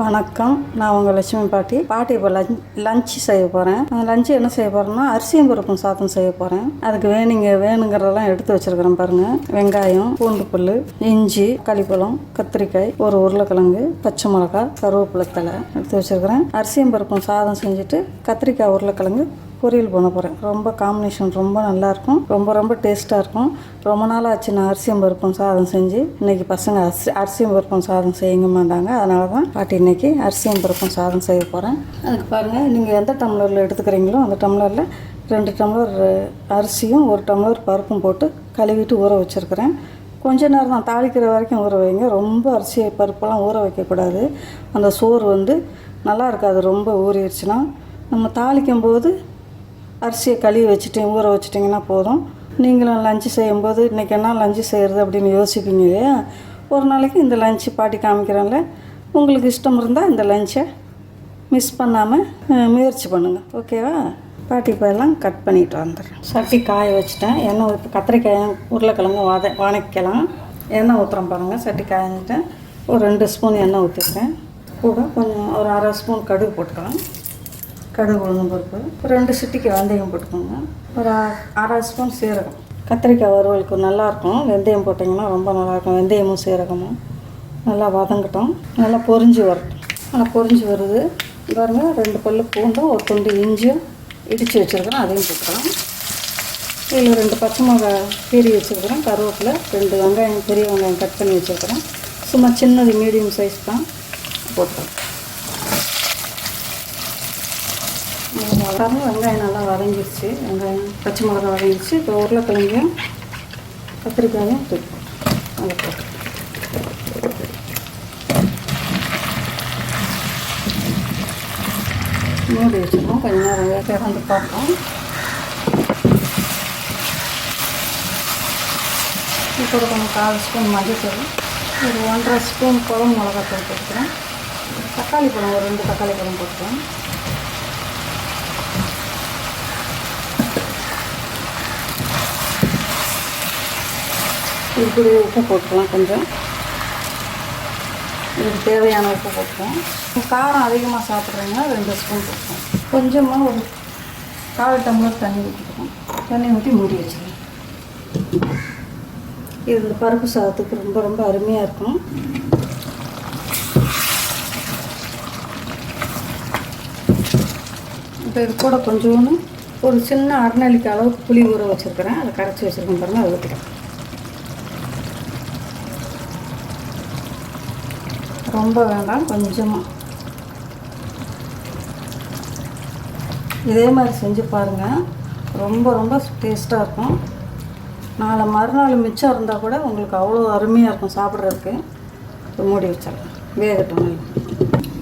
வணக்கம். நான் உங்கள் லட்சுமி பாட்டி. பாட்டி இப்போ லஞ்ச் லஞ்ச் செய்ய போகிறேன் லஞ்சு என்ன செய்ய போகிறேன்னா அரிசியும் பருப்பும் சாதம் செய்ய போகிறேன் அதுக்கு வேணுங்க வேணுங்கிறதெல்லாம் எடுத்து வச்சிருக்கிறேன் பாருங்கள் வெங்காயம் பூண்டு புல் இஞ்சி களிப்பழம் கத்திரிக்காய் ஒரு உருளைக்கிழங்கு பச்சை மிளகாய் கருவேப்பிலை தலை எடுத்து வச்சுருக்கிறேன். அரிசியும் பருப்பும் சாதம் செஞ்சுட்டு கத்திரிக்காய் உருளைக்கிழங்கு பொரியல் பண்ண போகிறேன் ரொம்ப காம்பினேஷன் ரொம்ப நல்லாயிருக்கும். ரொம்ப ரொம்ப டேஸ்ட்டாக இருக்கும். ரொம்ப நாள் ஆச்சு நான் அரிசியும் பருப்பும் சாதம் செஞ்சு இன்னைக்கு பசங்க அரிசி அரிசியும் பருப்பும் சாதம் செய்யுங்க மாட்டாங்க. அதனால தான் பாட்டி இன்னைக்கு அரிசியும் பருப்பும் சாதம் செய்ய போகிறேன் அதுக்கு பாருங்கள் நீங்கள் எந்த டம்ளரில் எடுத்துக்கிறீங்களோ அந்த டம்ளரில் ரெண்டு டம்ளர் அரிசியும் ஒரு டம்ளர் பருப்பும் போட்டு கழுவிட்டு ஊற வச்சுருக்கிறேன். கொஞ்ச நேரம் தான் தாளிக்கிற வரைக்கும் ஊற வைங்க. ரொம்ப அரிசி பருப்பெல்லாம் ஊற வைக்கக்கூடாது. அந்த சோறு வந்து நல்லா இருக்காது. ரொம்ப ஊறிடுச்சுன்னா நம்ம தாளிக்கும் போது அரிசியை கழுவி வச்சுட்டு ஊற வச்சிட்டிங்கன்னா போதும். நீங்களும் லஞ்சு செய்யும்போது இன்றைக்கி என்ன லஞ்சு செய்கிறது அப்படின்னு யோசிப்பீங்க இல்லையா? ஒரு நாளைக்கு இந்த லஞ்சு பாட்டி காமிக்கிறேன்ல. உங்களுக்கு இஷ்டம் இருந்தால் இந்த லஞ்சை மிஸ் பண்ணாமல் முயற்சி பண்ணுங்கள் ஓகேவா பாட்டி இப்போ கட் பண்ணிட்டு வந்துடுறேன். சட்டி காய வச்சுட்டேன். எண்ணெய் ஊற்றி கத்திரிக்காயும் உருளைக்கிழங்கும் வத வணக்கலாம் எண்ணெய் ஊற்றுறோம் பாருங்கள் சட்டி காய்ஞ்சிட்டேன். ஒரு ரெண்டு ஸ்பூன் எண்ணெய் ஊற்றிருக்கேன் கூட கொஞ்சம் ஒரு அரை ஸ்பூன் கடுகு போட்டுக்கலாம். கடுகு உளுந்தம் பருப்பு ஒரு ரெண்டு சிட்டிக்கு வெந்தயம் போட்டுக்கோங்க. ஒரு அரை ஸ்பூன் சீரகம். கத்திரிக்காய் வறுவலுக்கு நல்லாயிருக்கும். வெந்தயம் போட்டிங்கன்னா ரொம்ப நல்லாயிருக்கும். வெந்தயமும் சீரகமும். நல்லா வதங்கட்டும். நல்லா பொறிஞ்சு வரட்டும். நல்லா பொரிஞ்சு வருது. பாருங்கள் ரெண்டு பல்லு பூண்டும் ஒரு துண்டு இஞ்சியும் இடித்து வச்சுருக்கிறேன். அதையும் போட்டுக்கலாம். இதில் ரெண்டு பச்சை மிளகாய் கீறி வச்சுருக்கிறேன். கருவேப்பிலை ரெண்டு வெங்காயம் பெரிய வெங்காயம் கட் பண்ணி வச்சுருக்கிறேன். சும்மா சின்னது மீடியம் சைஸ் தான் போட்டுக்கலாம். பாருங்க வெங்காயம் நல்லா வதங்கிடுச்சு வெங்காயம் பச்சை மிளகா வதங்கிடுச்சு இப்போ உருளைக்கிழங்கையும் கத்திரிக்காயும் தூக்கி அதை போட்டு. மூடி வச்சுக்கணும் கொஞ்ச நேரம் வேக வந்து பார்ப்போம். இப்போ கொஞ்சம் கால் ஸ்பூன் மஞ்சள் ஒரு ஒன்றரை ஸ்பூன் குழம்பு மிளகாத்தூள் போட்டுக்கிறேன். தக்காளி பழம் ஒரு ரெண்டு தக்காளி பழம் போட்டுக்கிறேன். இப்படி உப்பு போட்டுக்கலாம் கொஞ்சம். இதுக்கு தேவையான உப்பு போட்டுக்கலாம். காரம் அதிகமாக சாப்பிட்றீங்கன்னா ரெண்டு ஸ்பூன் போட்டுக்கலாம். கொஞ்சமாக ஒரு கால் டம்ளர் தண்ணி ஊற்றிக்கலாம் தண்ணி ஊற்றி மூடி வச்சுக்கலாம். இது இந்த பருப்பு சாதத்துக்கு ரொம்ப ரொம்ப அருமையாக இருக்கும். இப்போ இது கூட கொஞ்சோன்னு ஒரு சின்ன அரைநெல்லிக்காய் அளவுக்கு புளி ஊற வச்சுருக்கிறேன். அதை கரைச்சி வச்சுருக்கேன் பாருங்கள் அதை ஊற்றிக்கிறேன் ரொம்ப வேண்டாம் கொஞ்சமாக இதே மாதிரி செஞ்சு பாருங்கள் ரொம்ப ரொம்ப டேஸ்ட்டாக இருக்கும். நாளை மறுநாள் மிச்சம் இருந்தால் கூட உங்களுக்கு அவ்வளோ அருமையாக இருக்கும் சாப்பிட்றதுக்கு. மூடி வச்சிடலாம். வேகட்டும்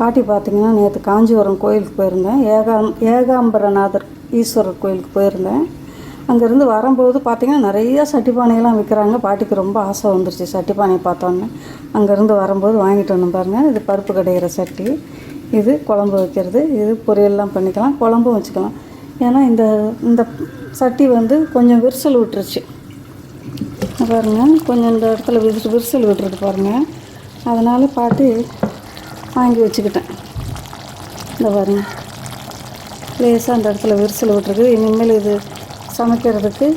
பாட்டி பார்த்தீங்கன்னா நேற்று காஞ்சிபுரம் கோயிலுக்கு போயிருந்தேன். ஏகாம் ஏகாம்பரநாதர் ஈஸ்வரர் கோயிலுக்கு போயிருந்தேன். அங்கேருந்து வரும்போது பார்த்திங்கன்னா நிறையா சட்டி சட்டிப்பானையெல்லாம் விற்கிறாங்க. பாட்டிக்கு ரொம்ப ஆசை வந்துருச்சு சட்டிப்பானையை பார்த்தோன்னே. அங்கேருந்து வரும்போது வாங்கிட்டு வந்தோம் பாருங்கள் இது பருப்பு கடைகிற சட்டி. இது குழம்பு வைக்கிறது. இது பொரியல்லாம் பண்ணிக்கலாம். குழம்பும் வச்சுக்கலாம். ஏன்னா இந்த இந்த சட்டி வந்து கொஞ்சம் விரிசல் விட்டுருச்சு. பாருங்க. கொஞ்சம் இந்த இடத்துல விரிசல் விரிசல் விட்டுருக்கு பாருங்கள் அதனால் பாட்டி வாங்கி வச்சுக்கிட்டேன். இந்த பாருங்க. லேசாக அந்த இடத்துல விரிசல் விட்டுருக்கு. இனிமேல் இது சமைக்கிறதுக்கு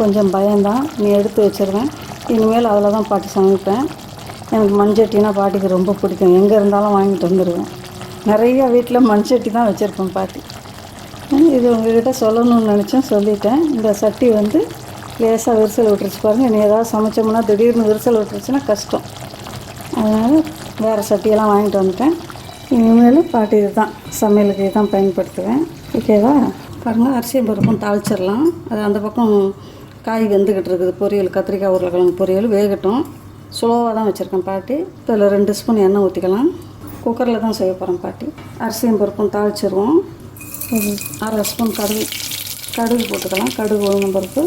கொஞ்சம் பயம்தான். நீ எடுத்து வச்சிருவேன். இனிமேல் அதில் தான் பாட்டி சமைப்பேன். எனக்கு மண்சட்டினா பாட்டிக்கு ரொம்ப பிடிக்கும். எங்கே இருந்தாலும் வாங்கிட்டு வந்துடுவேன் நிறைய வீட்டில் மண்சட்டி தான் வச்சுருப்பேன் பாட்டி. இது உங்ககிட்ட சொல்லணும்னு நினச்சேன். சொல்லிட்டேன். இந்த சட்டி வந்து லேசாக விரிசல் விட்டுருச்சு பாருங்கள் நீ ஏதாவது சமைச்சோம்னா திடீர்னு விரிசல் விட்டுருச்சுன்னா கஷ்டம். அதனால் வேறு சட்டியெல்லாம் வாங்கிட்டு வந்துட்டேன். இனிமேல் பாட்டி இதுதான். சமையலுக்கு இதுதான் பயன்படுத்துவேன். ஓகேவா? பாருங்கள் அரிசியும் பருப்பும் தாளிச்சிடலாம். அது அந்த பக்கம் காய் வெந்துக்கிட்டு இருக்குது. பொரியல் கத்திரிக்காய் உருளைக்கிழங்கு பொரியல் வேகட்டும். ஸ்லோவாக தான் வச்சுருக்கேன் பாட்டி. இதில் ரெண்டு ஸ்பூன் எண்ணெய் ஊற்றிக்கலாம் குக்கரில் தான் செய்ய போகிறேன் பாட்டி. அரிசியும் பருப்பும் தாளிச்சிருவோம். அரை ஸ்பூன் கடுகு கடுகு போட்டுக்கலாம். கடுகு உளுந்தம் பருப்பு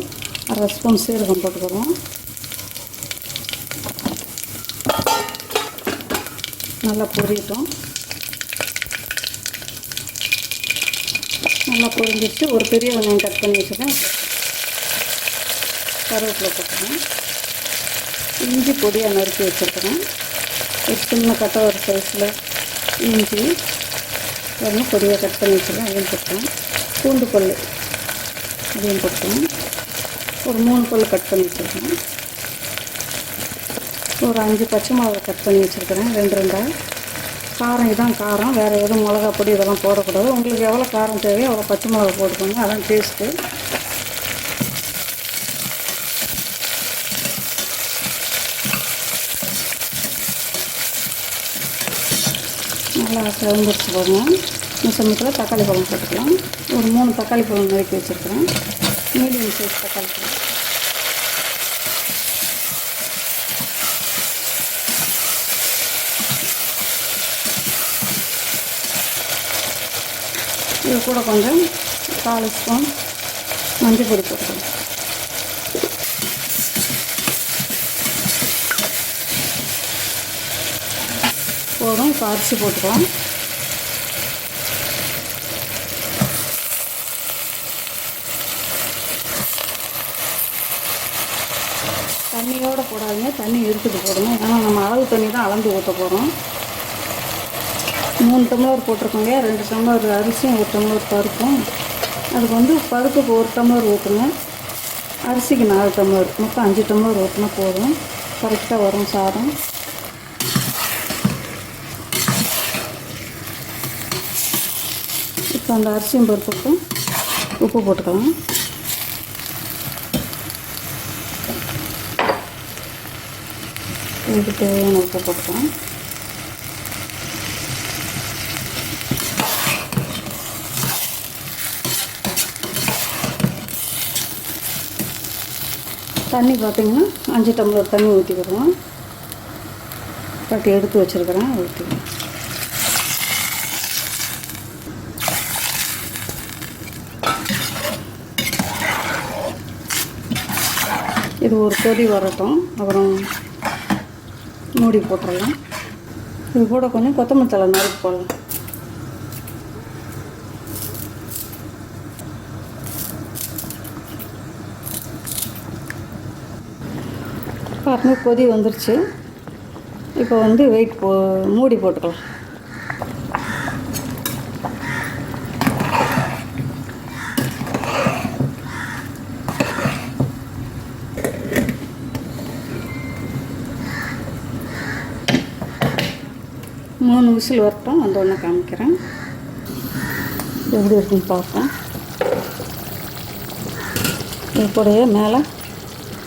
அரை ஸ்பூன் சீரகம் போட்டுக்கிறோம் நல்லா பொரியட்டும். நல்லா பொரிஞ்சிருச்சு. ஒரு பெரிய வெங்காயம் கட் பண்ணி வச்சுருக்கேன். கருவேப்பிலை போட்டுக்கிறேன். இஞ்சி பொடியாக நறுக்கி வச்சுருக்கிறேன். ஒரு சின்ன கட்டை ஒரு சைஸில் இஞ்சி. பாருங்க பொடியாக கட் பண்ணி வச்சுருக்கேன். அதையும் போட்டேன் பூண்டு பல் அதையும் போட்டேன் ஒரு மூணு பல் கட் பண்ணி வச்சுருக்கேன். ஒரு அஞ்சு பச்சை மிளகா கட் பண்ணி வச்சுருக்கிறேன். ரெண்டு ரெண்டாக காரம் இதான் காரம் வேறு எதுவும் மிளகா பொடி இதெல்லாம் போடக்கூடாது. உங்களுக்கு எவ்வளோ காரம் தேவையோ அவ்வளோ பச்சை மிளகா போட்டுக்கோங்க அதான் டேஸ்ட்டு நல்லா செவந்துருச்சு போடுங்க இந்த சமயத்தில் தக்காளி பழம் போட்டுக்கலாம். ஒரு மூணு தக்காளி பழம் நறுக்கி வச்சுருக்கிறேன். மீடியம் சைஸ் தக்காளி பழம். இது கூட கொஞ்சம் கால் ஸ்பூன் மஞ்சள் பொடி போட்டுக்கணும் போதும் இப்போ அரிசி போட்டுக்கலாம். தண்ணியோடு போடாதீங்க தண்ணி இருக்குது போடுங்க. ஏன்னா நம்ம அளவு தண்ணி தான் அளந்து ஊற்ற போகிறோம் மூணு டம்ளர் போட்டிருக்கோங்க. ரெண்டு டம்ளர் அரிசியும் ஒரு டம்ளர் பருப்பும். அதுக்கு வந்து பருப்புக்கு ஒரு டம்ளர் ஊற்றுங்க அரிசிக்கு நாலு டம்ளர். மொத்தம் அஞ்சு டம்ளர் ஊற்றினா போதும். கரெக்டாக வரும் சாதம். இப்போ அந்த அரிசியும் பருப்புக்கும் உப்பு போட்டுக்கலாம். இதுக்கு தேவையான உப்பு போட்டுக்கலாம். தண்ணி பார்த்தீங்கன்னா அஞ்சு டம்ளர் தண்ணி ஊற்றிக்கிடுவோம் பட்டி எடுத்து வச்சுருக்கிறேன் ஊற்றிக்கலாம் இது ஒரு கொதி வரட்டும். அப்புறம் மூடி போட்டுடலாம். இது கூட கொஞ்சம் கொத்தமல்லி தழை நறுக்கு போடலாம். பாருங்க கொதி வந்துருச்சு. இப்போ வந்து வெயிட் போ மூடி போட்டுக்கலாம். மூணு விசில் வரட்டும் அந்த ஒன்று காமிக்கிறேன். எப்படி இருக்குன்னு பார்ப்போம். இப்படியே மேலே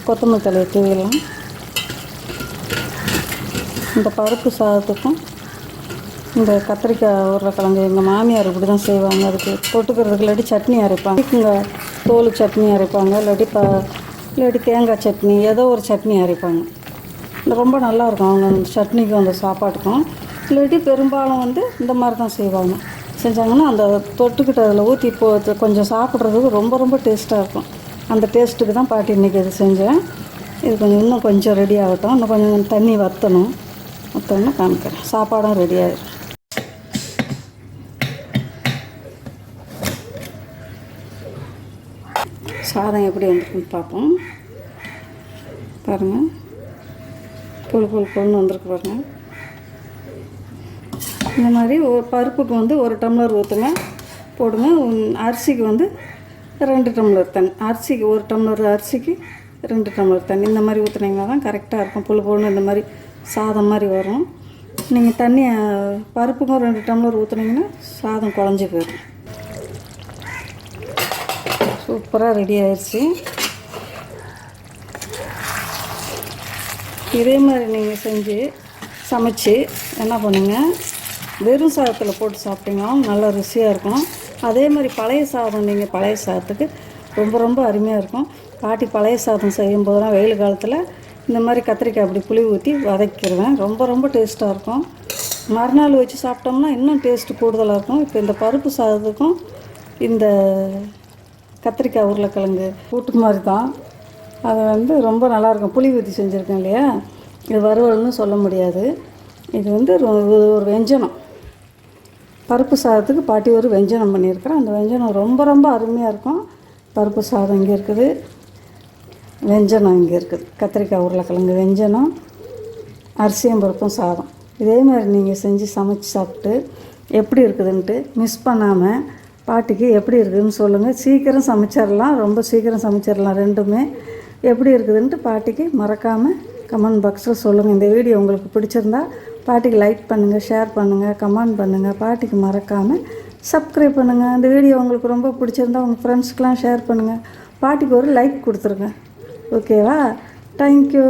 கொத்தமல்லி தலையை தூவிடலாம் இந்த பருப்பு சாதத்துக்கும் இந்த கத்திரிக்காய் உருளைக்கிழங்கு எங்கள் மாமியார் இப்படி தான் செய்வாங்க. அதுக்கு தொட்டுக்கிறதுக்கு இல்லாட்டி சட்னி அரைப்பாங்க. இங்கே தோல் சட்னி அரைப்பாங்க. இல்லாட்டி ப இல்லாட்டி தேங்காய் சட்னி ஏதோ ஒரு சட்னி அரைப்பாங்க. ரொம்ப நல்லாயிருக்கும் அவங்க அந்த சட்னிக்கும் அந்த சாப்பாட்டுக்கும். இல்லாட்டி பெரும்பாலும் வந்து இந்த மாதிரி தான் செய்வாங்க. செஞ்சாங்கன்னா அந்த தொட்டுக்கிட்ட அதில் ஊற்றி இப்போ கொஞ்சம் சாப்பிட்றதுக்கு ரொம்ப ரொம்ப டேஸ்ட்டாக இருக்கும். அந்த டேஸ்ட்டுக்கு தான் பாட்டி இன்றைக்கி இது செஞ்சேன். இது கொஞ்சம் இன்னும் கொஞ்சம் ரெடி ஆகட்டும். இன்னும் கொஞ்சம் தண்ணி வற்றணும் வற்றணும்னு காமிக்கிறேன். சாப்பாடும் ரெடி ஆகிடும் சாதம் எப்படி வந்திருக்குன்னு பார்ப்போம். பாருங்கள் புல் புல் புல்னு வந்திருக்கு பாருங்கள் இந்த மாதிரி ஒரு பருப்புக்கு வந்து ஒரு டம்ளர் ஊற்றுங்க போடுங்க. அரிசிக்கு வந்து ரெண்டு டம்ளர் தண்ணி. அரிசிக்கு ஒரு டம்ளர் அரிசிக்கு ரெண்டு டம்ளர் தண்ணி. இந்த மாதிரி ஊற்றுனீங்கன்னா தான் கரெக்டாக இருக்கும். புல் பொண்ணு இந்த மாதிரி சாதம் மாதிரி வரும். நீங்கள் தண்ணி பருப்புங்க பருப்புக்கும் ரெண்டு டம்ளர் ஊற்றுனீங்கன்னா சாதம் குழஞ்சி போயிடும். சூப்பராக ரெடி ஆயிடுச்சு இதே மாதிரி நீங்கள் செஞ்சு சமைச்சு என்ன பண்ணுங்க? வெறும் சாதத்தில் போட்டு சாப்பிட்டீங்கன்னா நல்லா ருசியாக இருக்கும். அதே மாதிரி பழைய சாதம் நீங்கள் பழைய சாதத்துக்கு ரொம்ப ரொம்ப அருமையாக இருக்கும். பாட்டி பழைய சாதம் செய்யும் போதெல்லாம் வெயில் காலத்தில் இந்த மாதிரி கத்திரிக்காய் அப்படி புளி ஊற்றி வதக்கிடுவேன். ரொம்ப ரொம்ப டேஸ்ட்டாக இருக்கும். மறுநாள் வச்சு சாப்பிட்டோம்னா இன்னும் டேஸ்ட்டு கூடுதலாக இருக்கும். இப்போ இந்த பருப்பு சாதத்துக்கும் இந்த கத்திரிக்காய் உருளைக்கிழங்கு கூட்டு மாதிரி தான். அது வந்து ரொம்ப நல்லாயிருக்கும் புளி ஊற்றி செஞ்சுருக்கேன் இல்லையா? இது வறுவல்னு சொல்ல முடியாது. இது வந்து ரொ- ஒரு வெஞ்சனம். பருப்பு சாதத்துக்கு பாட்டி ஒரு வெஞ்சனம் பண்ணியிருக்கிறேன் அந்த வெஞ்சனம் ரொம்ப ரொம்ப அருமையாக இருக்கும். பருப்பு சாதம் இங்கே இருக்குது. வெஞ்சனம் இங்கே இருக்குது கத்திரிக்காய் உருளைக்கிழங்கு வெஞ்சனம் அரிசியும் பருப்பும் சாதம். இதே மாதிரி நீங்கள் செஞ்சு சமைச்சு சாப்பிட்டு எப்படி இருக்குதுன்ட்டு மிஸ் பண்ணாமல் பாட்டிக்கு எப்படி இருக்குதுன்னு சொல்லுங்கள் சீக்கிரம் சமைச்சிடலாம். ரொம்ப சீக்கிரம் சமைச்சிடலாம் ரெண்டுமே. எப்படி இருக்குதுன்ட்டு பாட்டிக்கு மறக்காமல் கமெண்ட் பாக்ஸில் சொல்லுங்கள் இந்த வீடியோ உங்களுக்கு பிடிச்சிருந்தா பாட்டிக்கு லைக் பண்ணுங்கள் ஷேர் பண்ணுங்கள் கமெண்ட் பண்ணுங்கள் பாட்டிக்கு மறக்காமல் சப்ஸ்கிரைப் பண்ணுங்கள் இந்த வீடியோ உங்களுக்கு ரொம்ப பிடிச்சிருந்தா உங்கள் ஃப்ரெண்ட்ஸ்க்கெலாம் ஷேர் பண்ணுங்கள் பாட்டிக்கு ஒரு லைக் கொடுத்துருங்க. ஓகேவா தேங்க்யூ